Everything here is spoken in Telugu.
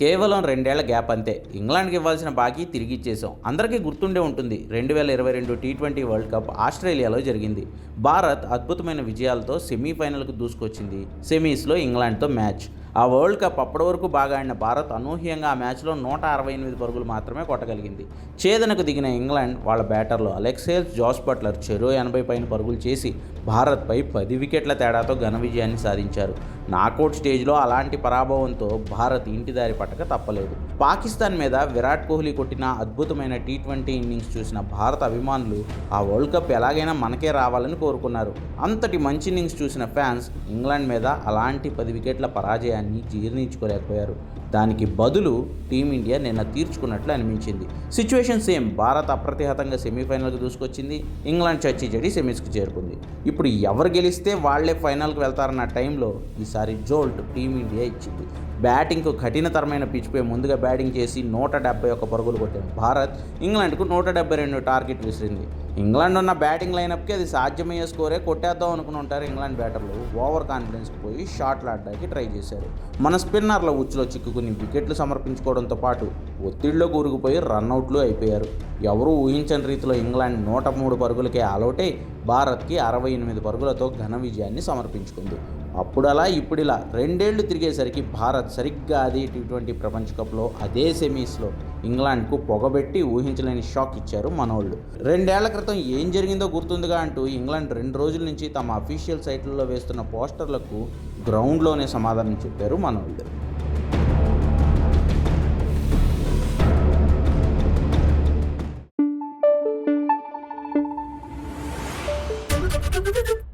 కేవలం రెండేళ్ళ గ్యాప్ అంతే. ఇంగ్లాండ్కి ఇవ్వాల్సిన బాకీ తిరిగి ఇచ్చేసాం అందరికీ గుర్తుండే ఉంటుంది. రెండు వేల ఇరవై రెండు టీ ట్వంటీ వరల్డ్ కప్ ఆస్ట్రేలియాలో జరిగింది. భారత్ అద్భుతమైన విజయాలతో సెమీఫైనల్కు దూసుకొచ్చింది. సెమీస్లో ఇంగ్లాండ్తో మ్యాచ్. ఆ వరల్డ్ కప్ అప్పటి వరకు బాగా ఆడిన భారత్ అనూహ్యంగా ఆ మ్యాచ్లో నూట అరవై ఎనిమిది పరుగులు మాత్రమే కొట్టగలిగింది. చేదనకు దిగిన ఇంగ్లాండ్ వాళ్ళ బ్యాటర్లు అలెక్సేల్స్ జాస్ బట్లర్ చెరో ఎనభై పైన పరుగులు చేసి భారత్పై పది వికెట్ల తేడాతో ఘన విజయాన్ని సాధించారు. నాకౌట్ స్టేజ్లో అలాంటి పరాభవంతో భారత్ ఇంటి దారి పట్టక తప్పలేదు. పాకిస్తాన్ మీద విరాట్ కోహ్లీ కొట్టిన అద్భుతమైన టీ ట్వంటీ ఇన్నింగ్స్ చూసిన భారత అభిమానులు ఆ వరల్డ్ కప్ ఎలాగైనా మనకే రావాలని కోరుకున్నారు. అంతటి మంచి ఇన్నింగ్స్ చూసిన ఫ్యాన్స్ ఇంగ్లాండ్ మీద అలాంటి పది వికెట్ల పరాజయాన్ని జీర్ణించుకోలేకపోయారు. దానికి బదులు టీమిండియా నిన్న తీర్చుకున్నట్లు అనిపించింది. Situation same. భారత్ అప్రతిహతంగా సెమీఫైనల్కి దూసుకొచ్చింది. ఇంగ్లాండ్ చర్చి జడి సెమీస్కి చేరుకుంది. ఇప్పుడు ఎవరు గెలిస్తే వాళ్ళే ఫైనల్కి వెళ్తారన్న టైంలో ఈసారి జోల్ట్ టీమిండియా ఇచ్చింది. బ్యాటింగ్కు కఠినతరమైన పిచ్పై ముందుగా బ్యాటింగ్ చేసి నూట డెబ్బై ఒక్క పరుగులు కొట్టింది భారత్ ఇంగ్లాండ్కు నూట డెబ్బై రెండు టార్గెట్ విసిరింది. ఇంగ్లాండ్ ఉన్న బ్యాటింగ్ లైనప్కి అది సాధ్యమయ్యే స్కోరే కొట్టేద్దాం అనుకుని ఉంటారు ఇంగ్లాండ్ బ్యాటర్లు. ఓవర్ కాన్ఫిడెన్స్కి పోయి షాట్లు ఆడడానికి ట్రై చేశారు. మన స్పిన్నర్ల ఉచ్చులో చిక్కుకుని వికెట్లు సమర్పించుకోవడంతో పాటు ఒత్తిడిలో కూరుకుపోయి రన్అట్లు అయిపోయారు. ఎవరూ ఊహించని రీతిలో ఇంగ్లాండ్ నూట మూడు పరుగులకే ఆలౌటై భారత్కి అరవై ఎనిమిది పరుగులతో ఘన విజయాన్ని సమర్పించుకుంది. అప్పుడలా ఇప్పుడిలా. రెండేళ్ళు తిరిగేసరికి భారత్ సరిగ్గా అది టీ ట్వంటీ ప్రపంచ కప్లో అదే సెమీస్లో ఇంగ్లాండ్కు పొగబెట్టి ఊహించలేని షాక్ ఇచ్చారు మనోళ్ళు. రెండేళ్ళ క్రితం ఏం జరిగిందో గుర్తుందిగా అంటూ ఇంగ్లాండ్ రెండు రోజుల నుంచి తమ అఫీషియల్ సైట్లలో వేస్తున్న పోస్టర్లకు గ్రౌండ్లోనే సమాధానం చెప్పారు మనోళ్ళు. Thank